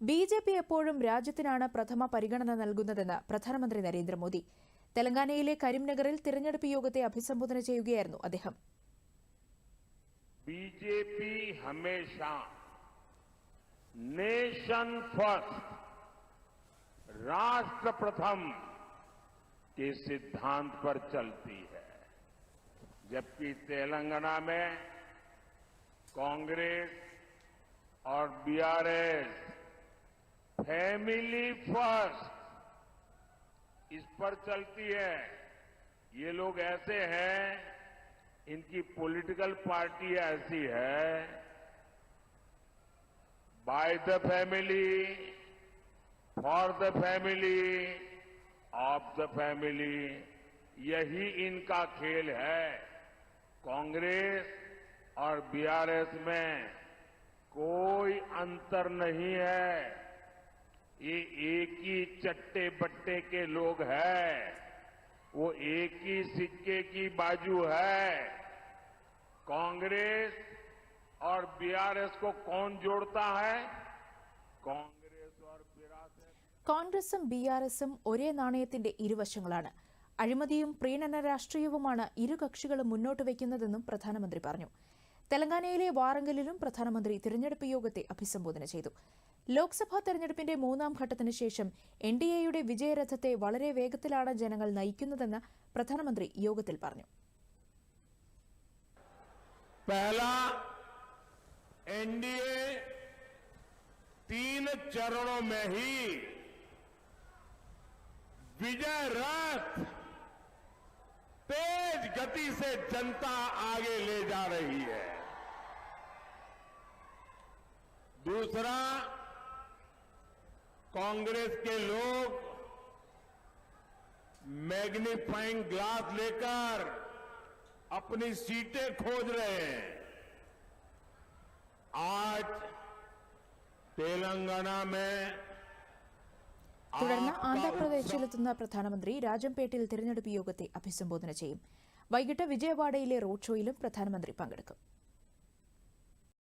B J P എപ്പോഴും രാജ്യത്തിനാണ് പ്രഥമ പരിഗണന നൽകുന്നതെന്ന് പ്രധാനമന്ത്രി നരേന്ദ്രമോദി തെലങ്കാനയിലെ കരിംനഗറിൽ തിരഞ്ഞെടുപ്പ് യോഗത്തെ അഭിസംബോധന ചെയ്യുകയായിരുന്നു അദ്ദേഹം बीजेपी हमेशा नेशन फर्स्ट राष्ट्र प्रथम के सिद्धांत पर चलती है जबकि तेलंगाना में कांग्रेस और बीआरएस फैमिली फ़र्स्ट इस पर चलती है। ये लोग ऐसे हैं, इनकी पॉलिटिकल पार्टी ऐसी है। By the family for the family of the family यही इनका खेल है। कांग्रेस और बीआरएस में कोई अंतर नहीं है। ये एक ही चट्टे बट्टे के लोग हैं वो एक ही सिक्के की बाजू है कांग्रेस और बीआरएस को कौन जोड़ता है कांग्रेस और विरासत കോൺഗ്രസും ബി ആർ എസും ഒരേ നാണയത്തിന്റെ ഇരുവശങ്ങളാണ് അഴിമതിയും പ്രീണന രാഷ്ട്രീയവുമാണ് ഇരു കക്ഷികളും മുന്നോട്ട് വയ്ക്കുന്നതെന്നും പ്രധാനമന്ത്രി പറഞ്ഞു തെലങ്കാനയിലെ വാറങ്കലിലും പ്രധാനമന്ത്രി തിരഞ്ഞെടുപ്പ് യോഗത്തെ അഭിസംബോധന ചെയ്തു ലോക്സഭാ തെരഞ്ഞെടുപ്പിന്റെ മൂന്നാം ഘട്ടത്തിന് ശേഷം എൻ ഡി എയുടെ വിജയരഥത്തെ വളരെ വേഗത്തിലാണ് ജനങ്ങൾ നയിക്കുന്നതെന്ന് പ്രധാനമന്ത്രി യോഗത്തിൽ പറഞ്ഞു पहला एनडीए तीन चरणों में ही विजय रथ तेज गति से जनता आगे ले जा रही है दूसरा कांग्रेस के लोग मैग्नीफाइंग ग्लास लेकर अपनी सीटें खोज रहे हैं आज तेलंगाना में തുടർന്ന് आपका ആന്ധ്രാപ്രദേശിലെത്തുന്ന പ്രധാനമന്ത്രി രാജംപേട്ടിൽ തിരഞ്ഞെടുപ്പ് യോഗത്തെ അഭിസംബോധന ചെയ്യും വൈകിട്ട് വിജയവാഡയിലെ റോഡ് ഷോയിലും പ്രധാനമന്ത്രി പങ്കെടുക്കും